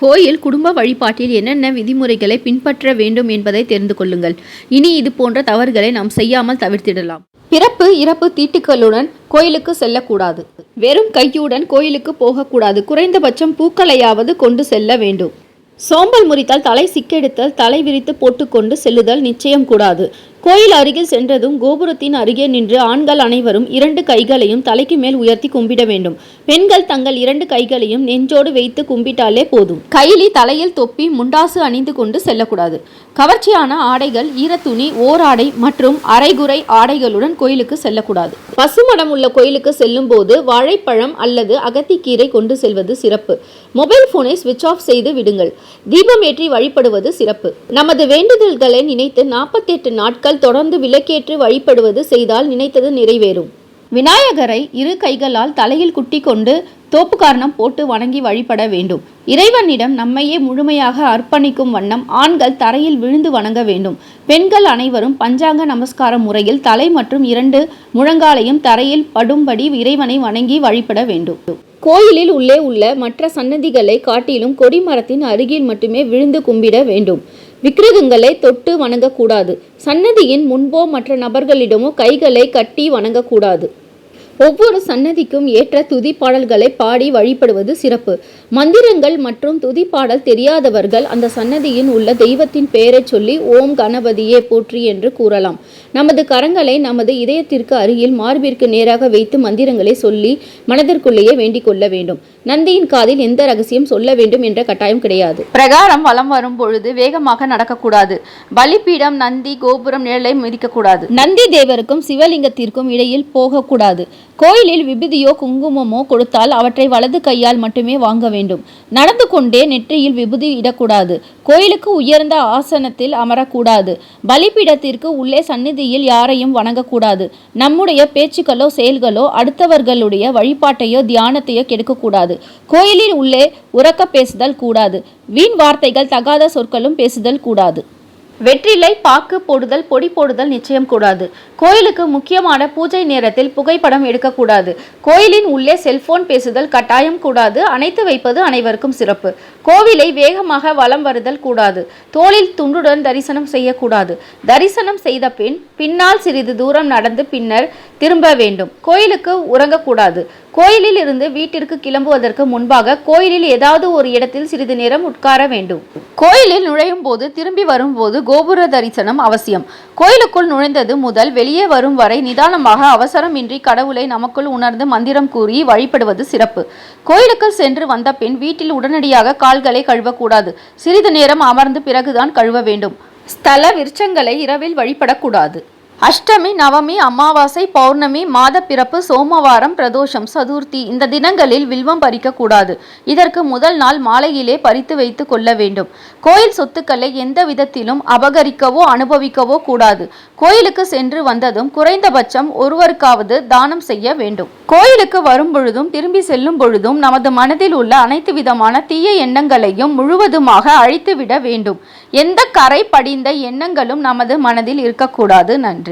கோயில் குடும்ப வழிபாட்டில் என்னென்ன விதிமுறைகளை பின்பற்ற வேண்டும் என்பதை தெரிந்து கொள்ளுங்கள். இனி இது போன்ற தவறுகளை நாம் செய்யாமல் தவிர்த்திடலாம். பிறப்பு இறப்பு தீட்டுக்களுடன் கோயிலுக்கு செல்லக்கூடாது. வெறும் கையுடன் கோயிலுக்கு போகக்கூடாது. குறைந்தபட்சம் பூக்களையாவது கொண்டு செல்ல வேண்டும். சோம்பல் முறித்தால் தலை சிக்கெடுத்தல் தலை விரித்து போட்டுக்கொண்டு செல்லுதல் நிச்சயம் கூடாது. கோயில் அருகில் சென்றதும் கோபுரத்தின் அருகே நின்று ஆண்கள் அனைவரும் இரண்டு கைகளையும் தலைக்கு மேல் உயர்த்தி கும்பிட வேண்டும். பெண்கள் தங்கள் இரண்டு கைகளையும் நெஞ்சோடு வைத்து கும்பிட்டாலே போதும். கைலி தலையில் தொப்பி முண்டாசு அணிந்து கொண்டு செல்லக்கூடாது. கவர்ச்சியான ஆடைகள் ஈரத்துணி ஓராடை மற்றும் அரைகுறை ஆடைகளுடன் கோயிலுக்கு செல்லக்கூடாது. பசுமடம் உள்ள கோயிலுக்கு செல்லும் போது வாழைப்பழம் அல்லது அகத்திக்கீரை கொண்டு செல்வது சிறப்பு. மொபைல் போனை ஸ்விட்ச் ஆஃப் செய்து விடுங்கள். தீபம் ஏற்றி வழிபடுவது சிறப்பு. நமது வேண்டுதல்களை நினைத்து நாற்பத்தெட்டு நாட்கள் மக்கள் தொடர்ந்து விளக்கேற்று வழிபடுவது செய்தால் நினைத்தது நிறைவேறும். விநாயகரை இரு கைகளால் தலையில் குட்டி கொண்டு தோப்புக்காரணம் போட்டு வணங்கி வழிபட வேண்டும். இறைவனிடம் நம்மையே முழுமையாக அர்ப்பணிக்கும் வண்ணம் ஆண்கள் தரையில் விழுந்து வணங்க வேண்டும். பெண்கள் அனைவரும் பஞ்சாங்க நமஸ்கார முறையில் தலை மற்றும் இரண்டு முழங்காலையும் தரையில் படும்படி இறைவனை வணங்கி வழிபட வேண்டும். கோயிலில் உள்ளே உள்ள மற்ற சன்னதிகளை காட்டிலும் கொடிமரத்தின் அருகில் மட்டுமே விழுந்து கும்பிட வேண்டும். விக்கிரகங்களை தொட்டு வணங்கக்கூடாது. சன்னதியின் முன்போ மற்ற நபர்களிடமோ கைகளை கட்டி வணங்கக்கூடாது. ஒவ்வொரு சன்னதிக்கும் ஏற்ற துதி பாடல்களை பாடி வழிபடுவது சிறப்பு. மந்திரங்கள் மற்றும் துதி பாடல் தெரியாதவர்கள் அந்த சன்னதியின் உள்ள தெய்வத்தின் பெயரை சொல்லி ஓம் கணபதியே போற்றி என்று கூறலாம். நமது கரங்களை நமது இதயத்திற்கு அருகில் மார்பிற்கு நேராக வைத்து மந்திரங்களை சொல்லி மனதிற்குள்ளேயே வேண்டிக் கொள்ள வேண்டும். நந்தியின் காதில் எந்த ரகசியம் சொல்ல வேண்டும் என்ற கட்டாயம் கிடையாது. பிரகாரம் வலம் வரும் பொழுது வேகமாக நடக்கக்கூடாது. பலிபீடம் நந்தி கோபுரம் நிழலை மிதிக்கக்கூடாது. நந்தி தேவருக்கும் சிவலிங்கத்திற்கும் இடையில் போகக்கூடாது. கோயிலில் விபூதியோ குங்குமமோ கொடுத்தால் அவற்றை வலது கையால் மட்டுமே வாங்க வேண்டும். நடந்து கொண்டே நெற்றியில் விபூதி இடக்கூடாது. கோயிலுக்கு உயர்ந்த ஆசனத்தில் அமரக்கூடாது. பலிபீடத்திற்கு உள்ளே சந்நிதியில் யாரையும் வணங்கக்கூடாது. நம்முடைய பேச்சுக்களோ செயல்களோ அடுத்தவர்களுடைய வழிபாட்டையோ தியானத்தையோ கெடுக்கக்கூடாது. கோயிலில் உள்ளே உறக்க பேசுதல் கூடாது. வீண் வார்த்தைகள் தகாத சொற்களும் பேசுதல் கூடாது. வெற்றிலை பாக்கு போடுதல் பொடி போடுதல் நிச்சயம் கூடாது. கோயிலுக்கு முக்கியமான பூஜை நேரத்தில் புகைப்படம் எடுக்கக்கூடாது. கோயிலின் உள்ளே செல்போன் பேசுதல் கட்டாயம் கூடாது. அணைத்து வைப்பது அனைவருக்கும் சிறப்பு. கோவிலை வேகமாக வலம் வருதல் கூடாது. தோளில் துண்டுடன் தரிசனம் செய்யக்கூடாது. தரிசனம் செய்த பின் பின்னால் சிறிது தூரம் நடந்து பின்னர் திரும்ப வேண்டும். கோயிலுக்கு உறங்கக்கூடாது. கோயிலில் இருந்து வீட்டிற்கு கிளம்புவதற்கு முன்பாக கோயிலில் ஏதாவது ஒரு இடத்தில் சிறிது நேரம் உட்கார வேண்டும். கோயிலில் நுழையும் போது திரும்பி வரும்போது கோபுர தரிசனம் அவசியம். கோயிலுக்குள் நுழைந்தது முதல் வெளியே வரும் வரை நிதானமாக அவசரமின்றி கடவுளை நமக்குள் உணர்ந்து மந்திரம் கூறி வழிபடுவது சிறப்பு. கோயிலுக்கு சென்று வந்த பின் வீட்டில் உடனடியாக கால்களை கழுவக்கூடாது. சிறிது நேரம் அமர்ந்து பிறகுதான் கழுவ வேண்டும். ஸ்தல விருட்சங்களை இரவில் வழிபடக்கூடாது. அஷ்டமி நவமி அமாவாசை பௌர்ணமி மாத பிறப்பு சோமவாரம் பிரதோஷம் சதுர்த்தி இந்த தினங்களில் வில்வம் பறிக்கக்கூடாது இதற்கு முதல் நாள் மாலையிலே பறித்து வைத்து கொள்ள வேண்டும். கோயில் சொத்துக்களை எந்த விதத்திலும் அபகரிக்கவோ அனுபவிக்கவோ கூடாது. கோயிலுக்கு சென்று வந்ததும் குறைந்தபட்சம் ஒருவருக்காவது தானம் செய்ய வேண்டும். கோயிலுக்கு வரும் பொழுதும் திரும்பி செல்லும் பொழுதும் நமது மனதில் உள்ள அனைத்து விதமான தீய எண்ணங்களையும் முழுவதுமாக அழித்துவிட வேண்டும். எந்த கரை படிந்த எண்ணங்களும் நமது மனதில் இருக்கக்கூடாது. நன்றி.